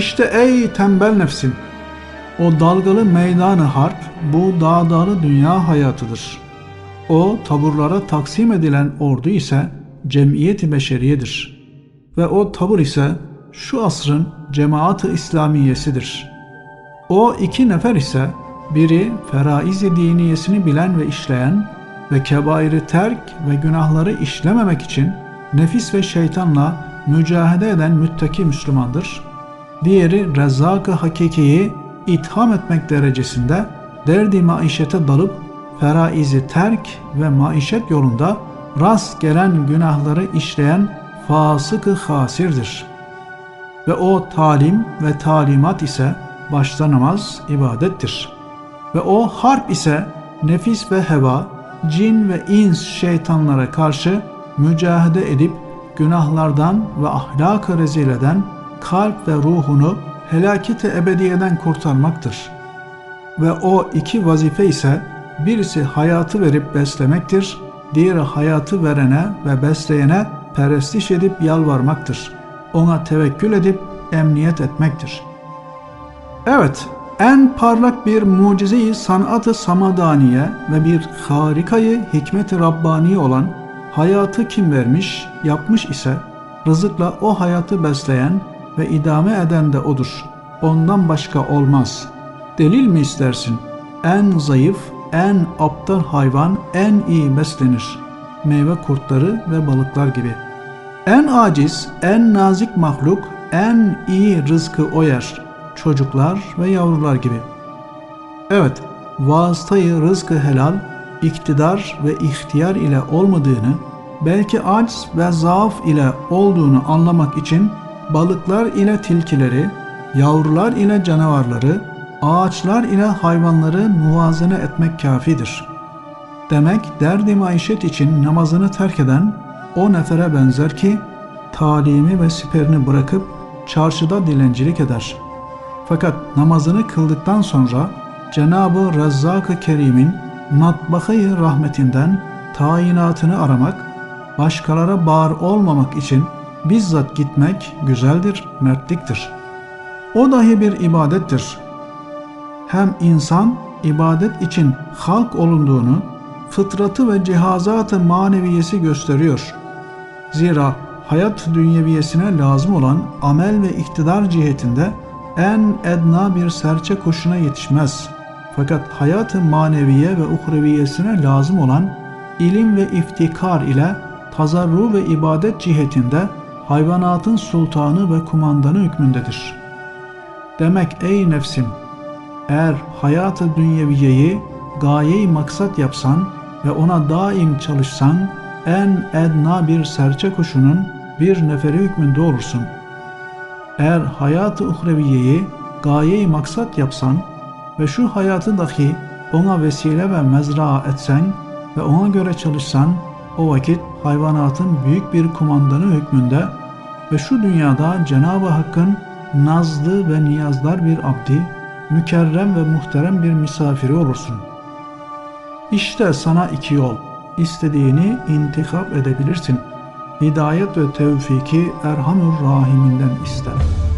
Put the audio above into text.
İşte ey tembel nefsim, o dalgalı meydanı harp bu dağdalı dünya hayatıdır. O taburlara taksim edilen ordu ise cemiyeti beşeriyedir. Ve o tabur ise şu asrın cemaat-ı İslamiyesidir. O iki nefer ise biri feraiz-i diniyesini bilen ve işleyen ve kebairi terk ve günahları işlememek için nefis ve şeytanla mücahede eden müttaki Müslümandır. Diğeri rezzak-ı hakikiyi itham etmek derecesinde derdi maişete dalıp feraizi terk ve maişet yolunda rast gelen günahları işleyen fasık-ı hasirdir. Ve o talim ve talimat ise başta namaz ibadettir. Ve o harp ise nefis ve heva, cin ve ins şeytanlara karşı mücahede edip günahlardan ve ahlak-ı rezileden kalp ve ruhunu helakete ebediyeden kurtarmaktır. Ve o iki vazife ise birisi hayatı verip beslemektir, diğeri hayatı verene ve besleyene perestiş edip yalvarmaktır. Ona tevekkül edip emniyet etmektir. Evet, en parlak bir mucizeyi sanat-ı samadaniye ve bir harikayı hikmet-i Rabbani olan hayatı kim vermiş, yapmış ise rızıkla o hayatı besleyen ve idame eden de odur. Ondan başka olmaz. Delil mi istersin? En zayıf, en aptal hayvan en iyi beslenir. Meyve kurtları ve balıklar gibi. En aciz, en nazik mahluk en iyi rızkı o yer. Çocuklar ve yavrular gibi. Evet, vasıtayı rızkı helal, iktidar ve ihtiyar ile olmadığını, belki aciz ve zaaf ile olduğunu anlamak için balıklar ile tilkileri, yavrular ile canavarları, ağaçlar ile hayvanları muvazene etmek kafidir. Demek derdi maişet için namazını terk eden o nefere benzer ki talimi ve siperini bırakıp çarşıda dilencilik eder. Fakat namazını kıldıktan sonra Cenab-ı Rezzak-ı Kerim'in matbahayı rahmetinden tayinatını aramak, başkalara bağır olmamak için bizzat gitmek güzeldir, mertliktir. O dahi bir ibadettir. Hem insan ibadet için halk olunduğunu fıtratı ve cihazatı maneviyesi gösteriyor. Zira hayat dünyeviyesine lazım olan amel ve iktidar cihetinde en edna bir serçe kuşuna yetişmez. Fakat hayat-ı maneviye ve uhreviyesine lazım olan ilim ve iftikar ile tazarru ve ibadet cihetinde hayvanatın sultanı ve kumandanı hükmündedir. Demek ey nefsim, eğer hayatı dünyeviyeyi gayeyi maksat yapsan ve ona daim çalışsan, en edna bir serçe kuşunun bir neferi hükmünde olursun. Eğer hayatı uhreviyeyi gayeyi maksat yapsan ve şu hayatı dahi ona vesile ve mezra etsen ve ona göre çalışsan, o vakit hayvanatın büyük bir kumandanı hükmünde ve şu dünyada Cenab-ı Hakk'ın nazlı ve niyazlar bir abdi, mükerrem ve muhterem bir misafiri olursun. İşte sana iki yol. İstediğini intikap edebilirsin. Hidayet ve tevfiki Erhamur Rahiminden iste.''